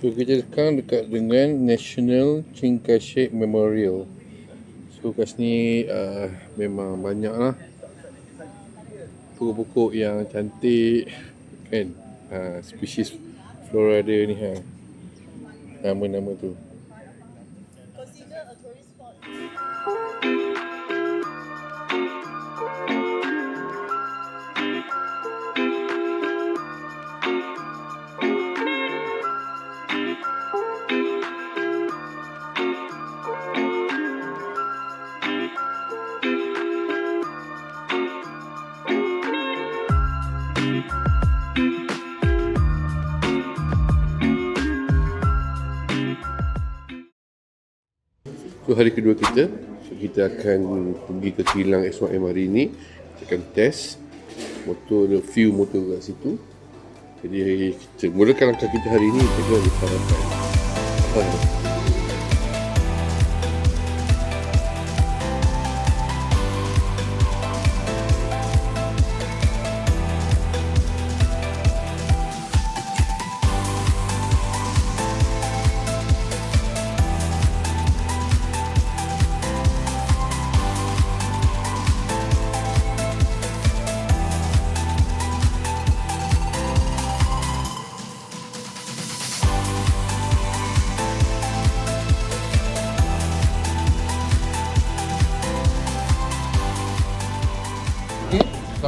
So kita sekarang dekat dengan National Chiang Memorial. So kat sini uh, memang banyak lah pokok-pokok yang cantik kan. Uh, spesies flora dia ni ha. Nama-nama tu. So hari kedua kita so, kita akan pergi ke kilang SYM hari ni kita akan test motor ada few motor kat situ. Jadi kita mulakan langkah kita hari ni kita kena disarankan ha.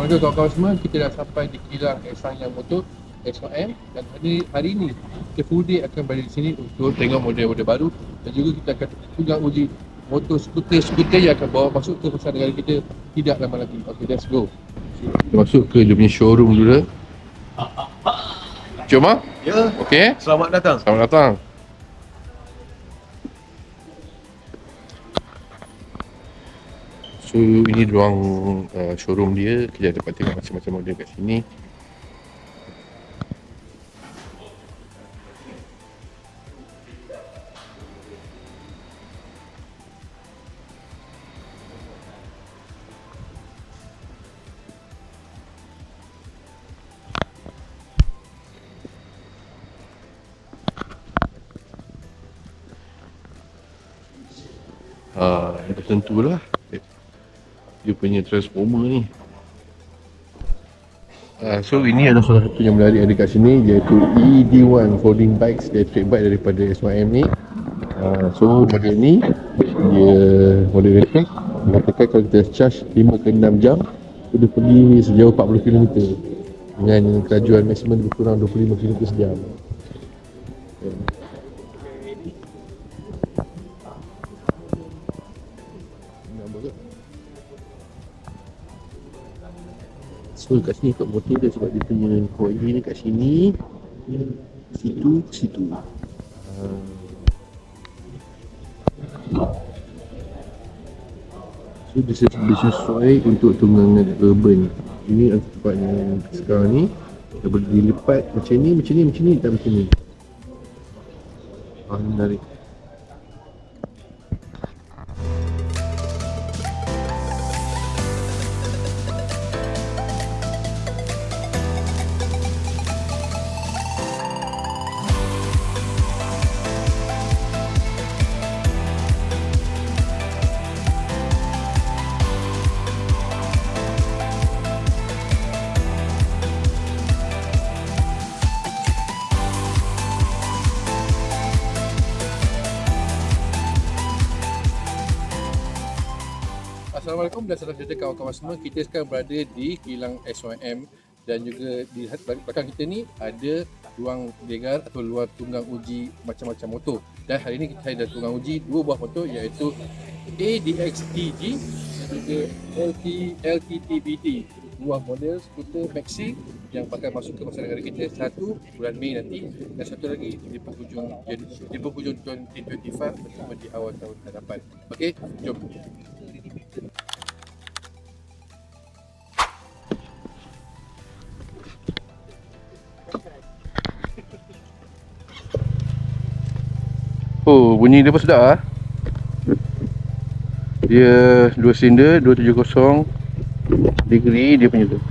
Okay. Assalamualaikum kawan-kawan semua Kita dah sampai di kilang Esang yang motor SOM Dan hari, hari ini Kita full day akan berada di sini Untuk tengok model-model baru. Dan juga kita akan juga uji Motor skuter-skuter yang akan bawa masuk ke pasar negara kita Tidak lama lagi. Okay let's go. Kita masuk ke dia punya showroom dulu. Jom ah Ya, Okay selamat datang. Selamat datang So ini ruang uh, showroom dia. Kita dapat tengok macam-macam model kat sini punya transformer ni. Ah, so ini adalah salah satu yang menarik ada kat sini iaitu ED1 folding bikes electric bike daripada SYM ni. Ah, so model ni dia model electric mengatakan kalau kita charge 5 ke 6 jam dia pergi sejauh 40 km dengan kelajuan maksimum lebih kurang 25 km sejam. So kat sini kat motor dia sebab dia punya ni kat sini situ situ. So dia ses- dia sesuai untuk tunggangan urban. Ini adalah tempat yang sekarang ni dia boleh dilipat macam ni, macam ni, macam ni dan macam ni. Ah, menarik. Assalamualaikum dan salam sejahtera kawan-kawan semua. Kita sekarang berada di kilang SYM dan juga di belakang kita ni ada ruang dengar atau luar tunggang uji macam-macam motor. Dan hari ini kita ada tunggang uji dua buah motor iaitu ADX-TG dan juga LT, LTTBT. Dua model skuter Maxi yang bakal masuk ke pasar negara kita satu bulan Mei nanti dan satu lagi di penghujung di penghujung 2025 bersama di awal tahun hadapan. Okey, jom. Bunyi dia pun sedap ah. Dia dua silinder 270 degree dia punya tu.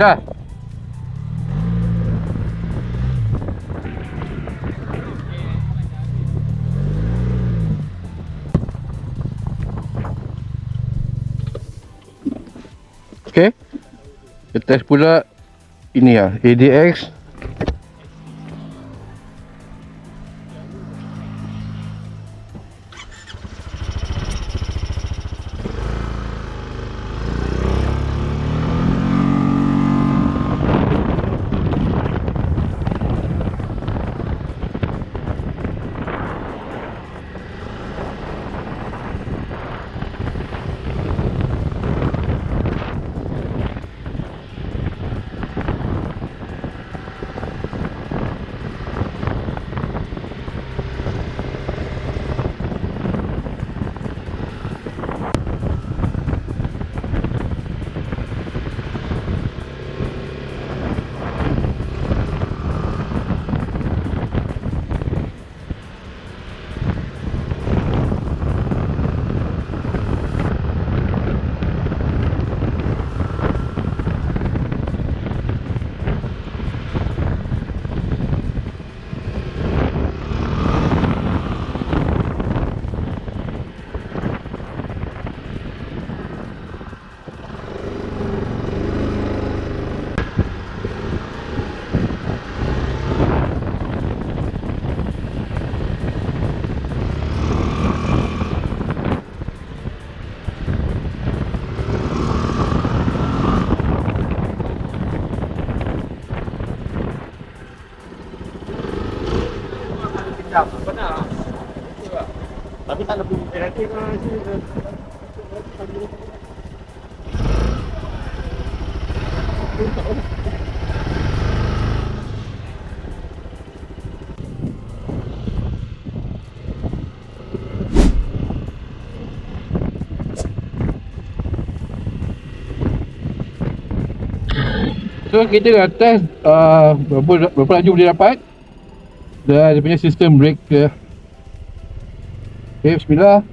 Dah. Okay. Kita test pula ini ya, ADX Tapi tak lebih. Kreatif lah So kita dah test uh, berapa, berapa laju boleh dapat? Dan dia punya sistem brake ke Okay, bismillah.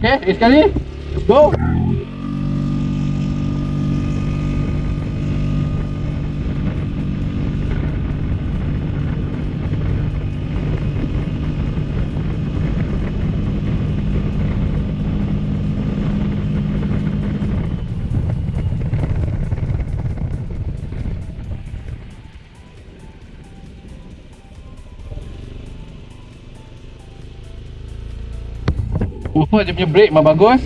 Okay, lagi sekali. Go Oh, dia punya brake memang bagus.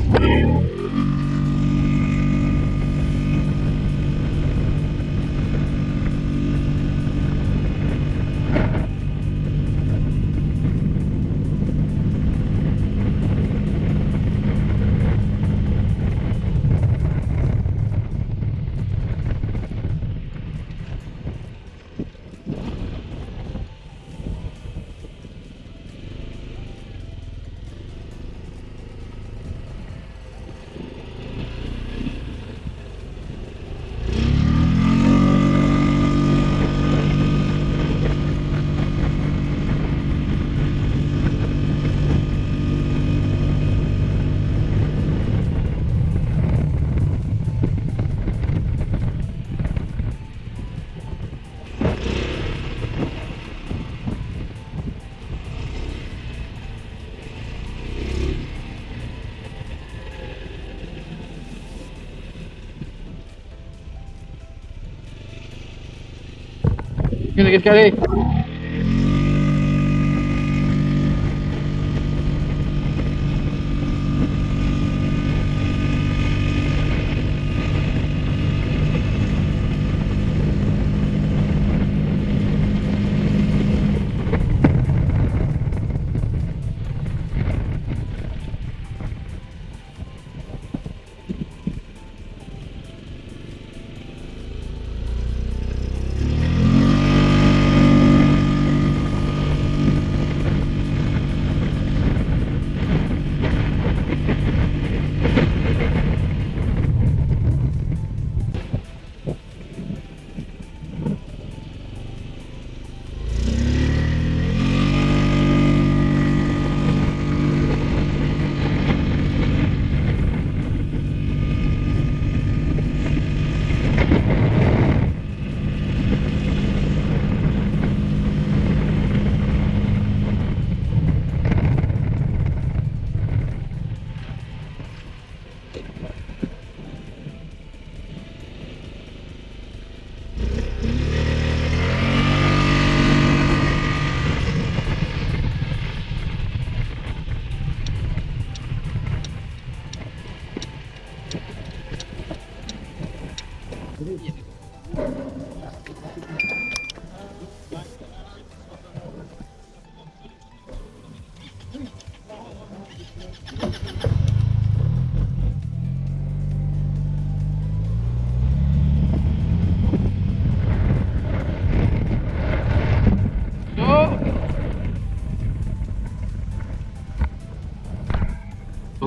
Ini lagi sekali.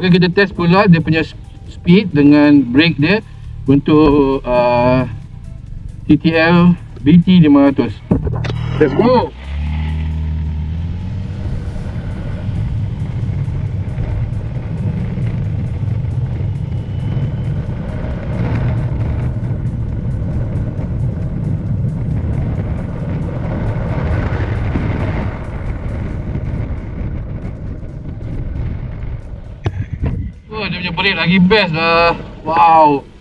Okey kita test pula dia punya speed dengan brake dia untuk uh, TTL BT 500. Let's go. Dia punya brake lagi best lah. Wow.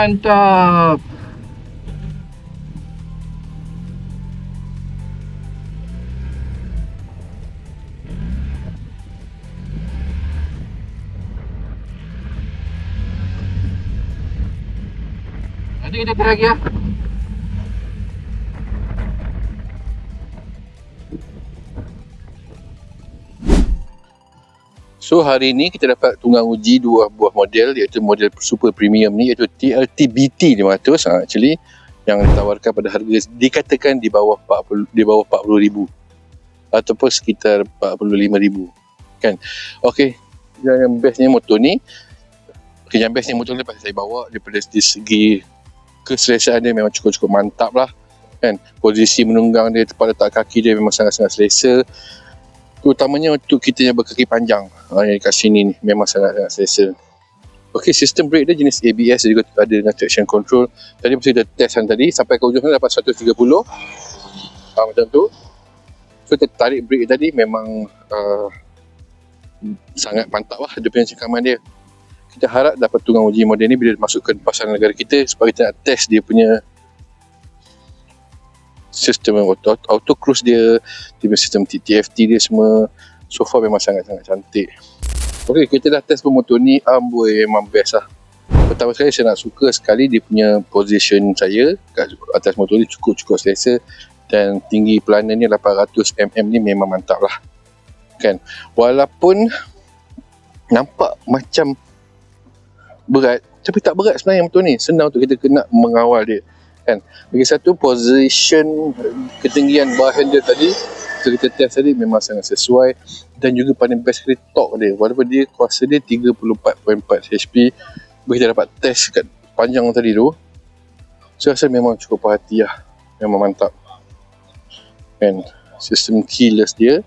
Mantap. Nanti kita try lagi ya. So hari ni kita dapat tunggang uji dua buah model iaitu model super premium ni iaitu TLT BT 500 ha, actually yang ditawarkan pada harga dikatakan di bawah 40 di bawah 40,000 ataupun sekitar 45,000 kan. Okey, yang, bestnya motor ni okay, yang bestnya motor ni lepas saya bawa daripada dari segi keselesaan dia memang cukup-cukup mantap lah kan? Posisi menunggang dia tempat letak kaki dia memang sangat-sangat selesa terutamanya untuk kita yang berkaki panjang. Ha, yang kat sini ni memang sangat-sangat selesa. Ok sistem brake dia jenis ABS juga ada dengan traction control. Tadi masa kita testan tadi sampai ke ujung sana dapat 130 ha, macam tu. So kita tarik brake tadi memang uh, sangat mantap lah dia punya cengkaman dia. Kita harap dapat tunggang uji model ni bila masukkan pasaran negara kita sebab kita nak test dia punya sistem auto, auto cruise dia dia sistem TTFT dia semua so far memang sangat-sangat cantik. Ok kita dah test pun motor ni amboi memang best lah. Pertama sekali saya nak suka sekali dia punya position saya kat atas motor ni cukup-cukup selesa dan tinggi pelanan ni 800mm ni memang mantap lah. Kan? Walaupun nampak macam berat tapi tak berat sebenarnya motor ni. Senang untuk kita kena mengawal dia kan? Lagi satu position ketinggian bar handle tadi so kita test tadi memang sangat sesuai dan juga paling best sekali torque dia. Walaupun dia kuasa dia 34.4 HP bila kita dapat test kat panjang tadi tu saya rasa memang cukup puas hati lah. Memang mantap. Kan sistem keyless dia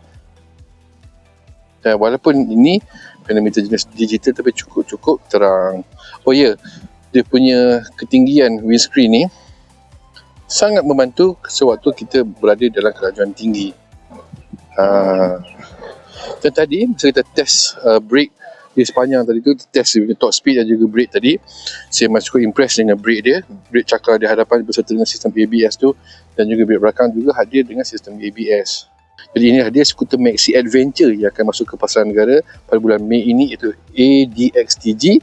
dan walaupun ini pedometer jenis digital tapi cukup-cukup terang. Oh ya yeah, dia punya ketinggian windscreen ni sangat membantu sewaktu kita berada dalam kelajuan tinggi. Dan tadi masa kita test uh, brake di sepanjang tadi tu test dia top speed dan juga brake tadi saya masih cukup impress dengan brake dia. Brake cakar di hadapan berserta dengan sistem ABS tu dan juga brake belakang juga hadir dengan sistem ABS Jadi ini dia skuter Maxi Adventure yang akan masuk ke pasaran negara pada bulan Mei ini iaitu ADXTG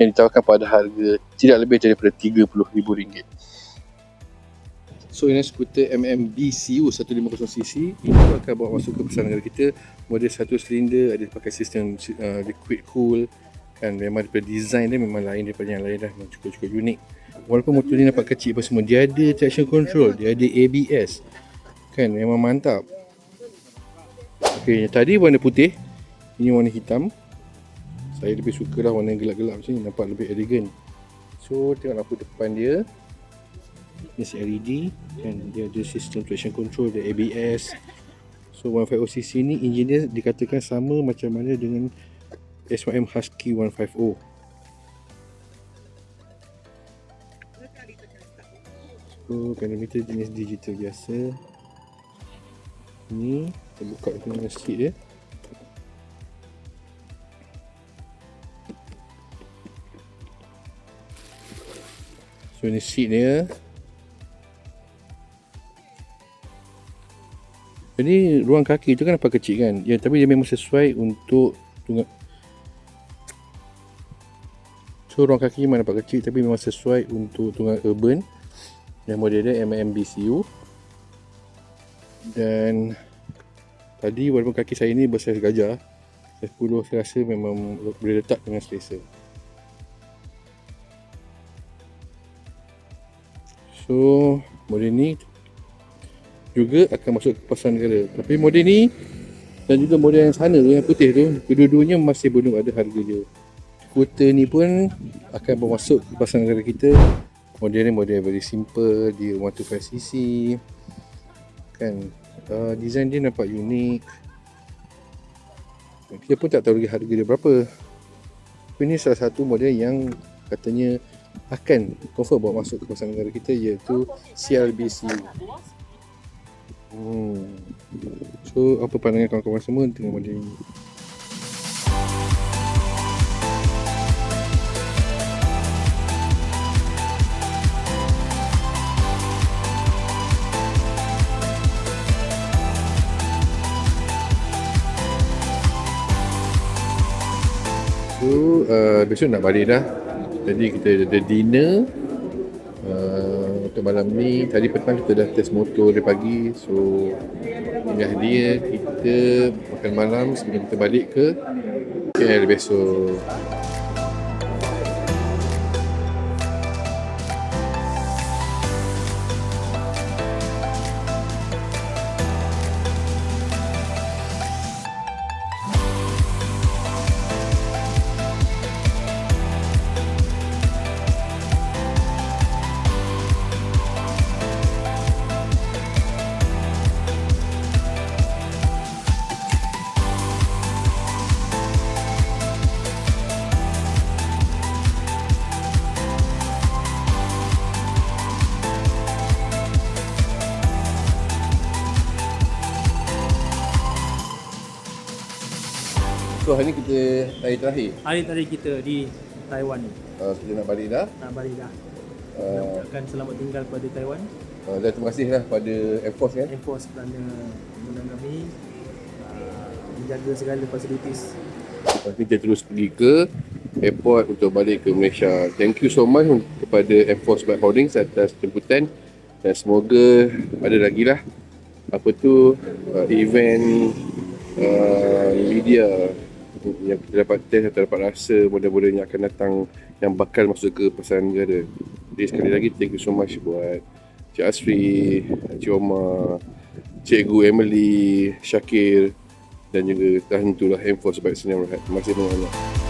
yang ditawarkan pada harga tidak lebih daripada RM30,000. So ini skuter MMBCU 150cc ini akan bawa masuk ke pasaran negara kita. Model satu silinder ada pakai sistem uh, liquid cool. Kan memang daripada design dia memang lain daripada yang lain dah. Memang cukup-cukup unik. Walaupun motor ni nampak kecil apa semua dia ada traction control dia ada ABS kan memang mantap. Ok yang tadi warna putih. Ini warna hitam. Saya lebih suka lah warna gelap-gelap macam ni nampak lebih elegan so tengok lampu depan dia ni LED kan dia ada sistem traction control dia ABS so 150cc ni enjin dia dikatakan sama macam mana dengan SYM Husky 150 So, pedometer jenis digital biasa. Ni, kita buka dengan seat dia. So, ni seat dia. Jadi, ruang kaki tu kan nampak kecil kan? Ya, tapi dia memang sesuai untuk tunggang So ruang kaki memang nampak kecil tapi memang sesuai untuk tunggang urban. Yang model dia MMBCU dan tadi walaupun kaki saya ni besar gajah saya 10 saya rasa memang boleh letak dengan selesa. So model ni juga akan masuk ke pasaran negara. Tapi model ni dan juga model yang sana tu yang putih tu kedua-duanya masih belum ada harga dia. Skuter ni pun akan bermasuk ke pasaran negara kita. Model ni model very simple dia 125cc kan? Uh, design dia nampak unik kita pun tak tahu lagi harga dia berapa. Tapi ni salah satu model yang katanya akan confirm bawa masuk ke pasaran negara kita iaitu CLBC hmm. so apa pandangan kawan-kawan semua tengok model ni So uh, besok nak balik dah. Jadi kita ada dinner malam ni. Tadi petang kita dah test motor dari pagi. So Ini dia. Kita makan malam sebelum kita balik ke KL besok So hari ni kita hari terakhir Hari tadi kita di Taiwan ni uh, Kita nak balik dah nak balik dah. Nak uh, ucapkan selamat tinggal kepada Taiwan. uh, Dan terima kasih lah pada Air Force kan Enforce kerana mengundang kami uh, menjaga segala fasilitis. Lepas ni kita terus pergi ke airport untuk balik ke Malaysia. Thank you so much kepada Air Force Bike Holdings atas jemputan dan semoga ada lagi lah apa tu uh, event uh, media yang kita dapat test atau dapat rasa model-model yang akan datang yang bakal masuk ke pasaran negara. Jadi sekali lagi thank you so much buat Cik Asri, Cik Omar, Cikgu Emily, Syakir dan juga tentulah Enforce Bike Senang Rehat. Terima kasih banyak-banyak.